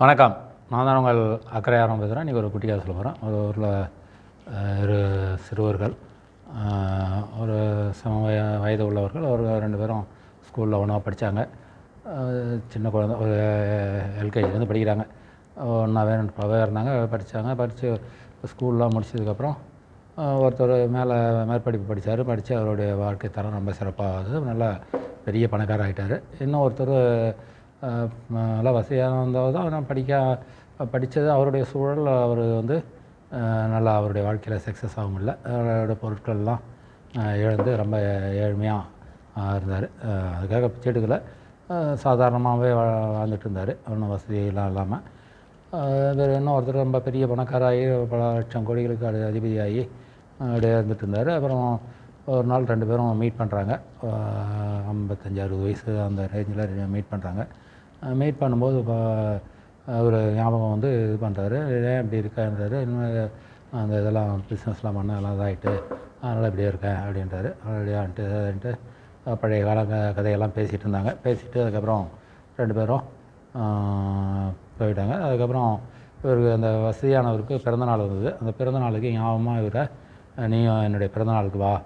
வணக்கம். நான் தான் உங்கள் அக்கறையாரம் பேசுகிறேன் இன்றைக்கி ஒரு குட்டியாக சொல்ல போகிறேன் ஒரு ஊரில் இரு சிறுவர்கள் ஒரு சம வய வயது உள்ளவர்கள் ஒரு ரெண்டு பேரும் ஸ்கூலில் ஒன்றா படித்தாங்க சின்ன குழந்தை ஒரு எல்கேஜிலேருந்து படிக்கிறாங்க. ஒன்றாவே ரெண்டாவே இருந்தாங்க படித்தாங்க படித்து ஸ்கூல்லாம் முடிச்சதுக்கப்புறம் ஒருத்தர் மேலே மேற்படிப்பு படித்தார் படித்து அவருடைய வாழ்க்கை தரம் ரொம்ப சிறப்பாக நல்லா பெரிய பணக்காரர் ஆகிட்டார் இன்னும் ஒருத்தர் நல்லா வசதியாக வந்தவர் தான். ஆனால் படிக்க படித்தது அவருடைய சூழல் அவர் வந்து நல்லா அவருடைய வாழ்க்கையில் சக்ஸஸ் ஆக முடியல. அவரோட பொருட்கள்லாம் இழந்து ரொம்ப ஏழ்மையாக இருந்தார். அதுக்காக பிச்சை எடுக்கலை. சாதாரணமாகவே வாழ்ந்துட்டு இருந்தார். ஒன்றும் வசதியெல்லாம் இல்லாமல். வேறு இன்னும் ஒருத்தர் ரொம்ப பெரிய பணக்காராகி பல லட்சம் கோடிகளுக்கு அது அதிபதியாகி அப்படியே இருந்துட்டு இருந்தார். அப்புறம் ஒரு நாள் ரெண்டு பேரும் மீட் பண்ணுறாங்க. ஐம்பத்தஞ்சு அறுபது வயசு அந்த ரேஞ்சில் மீட் பண்ணுறாங்க. மீட் பண்ணும்போது அவர் ஞாபகம் வந்து இது பண்ணுறாரு ஏன் இப்படி இருக்கான்றாரு இன்னும் அந்த இதெல்லாம் பிஸ்னஸ்லாம் பண்ண எல்லாம் இதாகிட்டு அதனால் இப்படியே இருக்கேன் அப்படின்றாரு. அப்படியான்ட்டு அதுன்ட்டு பழைய கால க- கதையெல்லாம் பேசிகிட்டு இருந்தாங்க. பேசிட்டு அதுக்கப்புறம் ரெண்டு பேரும் போயிட்டாங்க. அதுக்கப்புறம் இவருக்கு அந்த வசதியானவருக்கு பிறந்தநாள் வந்தது. அந்த பிறந்தநாளுக்கு ஞாபகமாக இவரை நீ என்னுடைய பிறந்தநாளுக்கு வா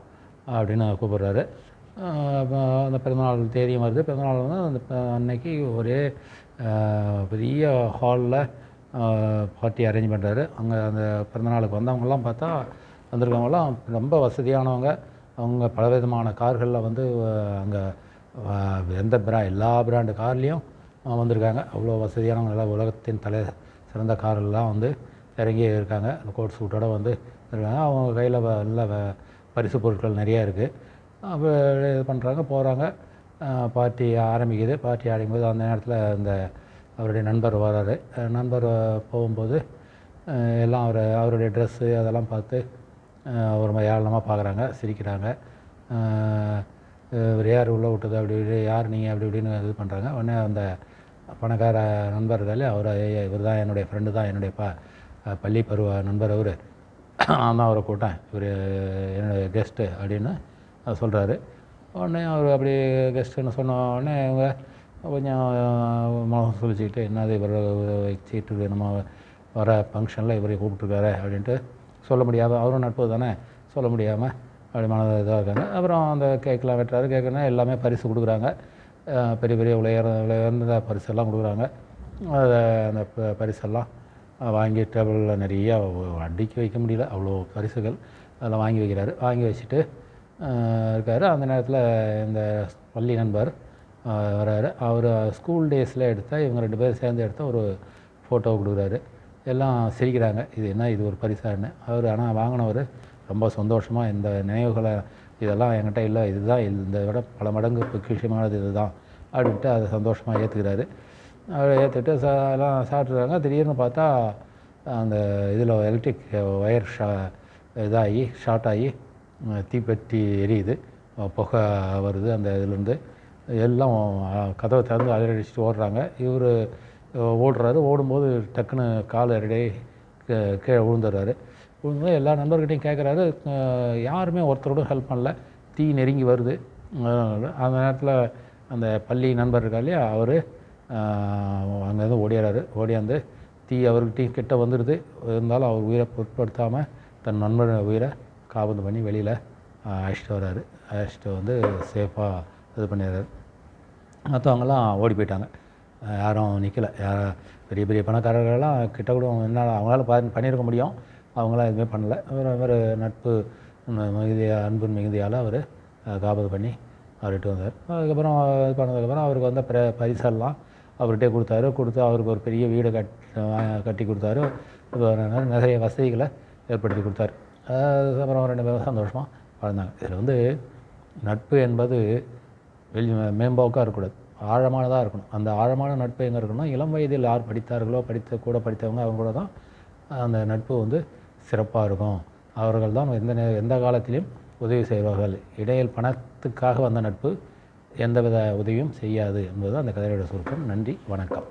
அப்படின்னு கூப்பிடுறாரு. அந்த பிறந்தநாள் தேதியும் வருது. பிறந்தநாள் வந்து அந்த அன்னைக்கு ஒரே பெரிய ஹாலில் பார்ட்டி அரேஞ்ச் பண்ணுறாரு அங்கே அந்த பிறந்தநாளுக்கு வந்தவங்கலாம் பார்த்தா வந்திருக்கவங்கலாம் ரொம்ப வசதியானவங்க. அவங்க பலவிதமான கார்களில் வந்து அங்கே எந்த பிரா எல்லா பிராண்டு கார்லேயும் வந்திருக்காங்க. அவ்வளோ வசதியானவங்க. நல்லா உலகத்தின் தலை சிறந்த காரெல்லாம் வந்து இறங்கி இருக்காங்க. கோட் சூட்டோடு வந்து இருக்காங்க. அவங்க கையில் நல்ல வ- பரிசு பொருட்கள் நிறையா இருக்குது அப்போ இது பண்ணுறாங்க போகிறாங்க பார்ட்டி ஆரம்பிக்குது. பார்ட்டி ஆரம்பிக்கும்போது அந்த நேரத்தில் இந்த அவருடைய நண்பர் வராரு. நண்பர் போகும்போது எல்லாம் அவர் அவருடைய ட்ரெஸ்ஸு அதெல்லாம் பார்த்து அவர் ஒரு மாதிரி ஏளனமாக பார்க்குறாங்க சிரிக்கிறாங்க. இவர் யார் உள்ளே விட்டது அப்படி இப்படி யார் நீங்கள் அப்படி இப்படின்னு இது பண்ணுறாங்க உடனே அந்த பணக்கார நண்பர்கள் அவர் இவர் தான் என்னுடைய ஃப்ரெண்டு தான் என்னுடைய ப பள்ளி பருவ நண்பர் அவர். நான் தான் அவரை கூட்டேன் இவர் என்னுடைய கெஸ்ட்டு அப்படின்னு அதை சொல்கிறாரு உடனே அவர் அப்படி கெஸ்ட்டுன்னு சொன்ன உடனே இவங்க கொஞ்சம் மனம் சொல்லிச்சுக்கிட்டு என்னது இவர் வச்சுட்டு நம்ம வர ஃபங்க்ஷனில் இவரை கூப்பிட்ருக்காரு அப்படின்ட்டு சொல்ல முடியாமல் அவரும் நட்பு தானே சொல்ல முடியாமல் அப்படி மனதாக இதாக இருக்காங்க. அப்புறம் அந்த கேக்கெலாம் வெட்டுறாரு. கேட்குறாங்க எல்லாமே பரிசு கொடுக்குறாங்க. பெரிய பெரிய உயர் உயர்ந்த பரிசெல்லாம் கொடுக்குறாங்க. அதை அந்த ப- பரிசெல்லாம் வாங்கி டேபிளில் நிறைய அடுக்கி வைக்க முடியல. அவ்வளோ பரிசுகள் அதெல்லாம் வாங்கி வைக்கிறாரு. வாங்கி வச்சுட்டு இருக்கார். அந்த நேரத்தில் இந்த பள்ளி நண்பர் வராரு அவர் ஸ்கூல் டேஸில் எடுத்தால் இவங்க ரெண்டு பேரும் சேர்ந்து எடுத்த ஒரு ஃபோட்டோ கொடுக்குறாரு. எல்லாம் சிரிக்கிறாங்க. இது என்ன இது ஒரு பரிசான்னு. அவர் ஆனால் வாங்கினவர் ரொம்ப சந்தோஷமாக இந்த நினைவுகளை இதெல்லாம் என்கிட்ட இல்லை இதுதான் இந்த விட பல மடங்கு பொக்கிஷமானது இதுதான் அப்படின்ட்டு அதை சந்தோஷமாக ஏற்றுக்கிறாரு அவர் ஏற்றுட்டு சா எல்லாம் சாப்பிட்றாங்க திடீர்னு பார்த்தா அந்த இதில் எலக்ட்ரிக் ஒயர் ஷா இதாகி ஷார்ட் ஆகி தீப்பற்றி தீப்பெட்டி எரியுது. புகை வருது. அந்த இதுலேருந்து எல்லாம் கதவை திறந்து அலறடிச்சுட்டு ஓடுறாங்க. இவர் ஓடுறாரு. ஓடும்போது டக்குன்னு கால் ரெடி கீழே விழுந்துடுறாரு. விழுந்து எல்லா நண்பர்கிட்டையும் கேட்குறாரு. யாருமே ஒருத்தரோட ஹெல்ப் பண்ணல. தீ நெருங்கி வருது. அந்த நேரத்தில் அந்த பள்ளி நண்பர் இருக்கா இல்லையா அவர் அங்கேருந்து ஓடிடுறாரு ஓடியாந்து தீ அவர்கிட்டையும் கிட்ட வந்துடுது. இருந்தாலும் அவர் உயிரை பொருட்படுத்தாமல் தன் நண்பர் உயிரை காபந்து பண்ணி வெளியில் அழைச்சிட்டு வர்றாரு. அழைச்சிட்டு வந்து சேஃபாக இது பண்ணிடுறாரு. மற்றவங்கெல்லாம் ஓடி போயிட்டாங்க. யாரும் நிற்கலை யார் பெரிய பெரிய பணக்காரர்கள்லாம் கிட்ட கூட என்ன அவங்களால ப பண்ணியிருக்க முடியும். அவங்களாம் எதுவுமே பண்ணலை. அவர் அவர் நட்பு மிகுதியாக அன்பு மிகுதியால் அவர் காபது பண்ணி அவர்கிட்ட வந்தார். அதுக்கப்புறம் இது பண்ணதுக்கப்புறம் அவருக்கு வந்த பிர பரிசெல்லாம் அவர்கிட்டே கொடுத்தாரு. கொடுத்து அவருக்கு ஒரு பெரிய வீடு கட் கட்டி கொடுத்தாரு. நிறைய வசதிகளை ஏற்படுத்தி கொடுத்தாரு. அப்புறம் ரெண்டு பேரும் சந்தோஷமாக வாழ்ந்தாங்க. இதில் வந்து நட்பு என்பது வெளி மேம்போக்காக இருக்கக்கூடாது. ஆழமானதாக இருக்கணும். அந்த ஆழமான நட்பு எங்கே இருக்கணும்னா இளம் வயதில் யார் படித்தார்களோ படித்த கூட படித்தவங்க அவங்க கூட தான் அந்த நட்பு வந்து சிறப்பாக இருக்கும். அவர்கள் தான் எந்த நே எந்த காலத்திலையும் உதவி செய்வார்கள். இடையில் பணத்துக்காக வந்த நட்பு எந்தவித உதவியும் செய்யாது என்பது அந்த கதையோட சுருக்கம். நன்றி வணக்கம்.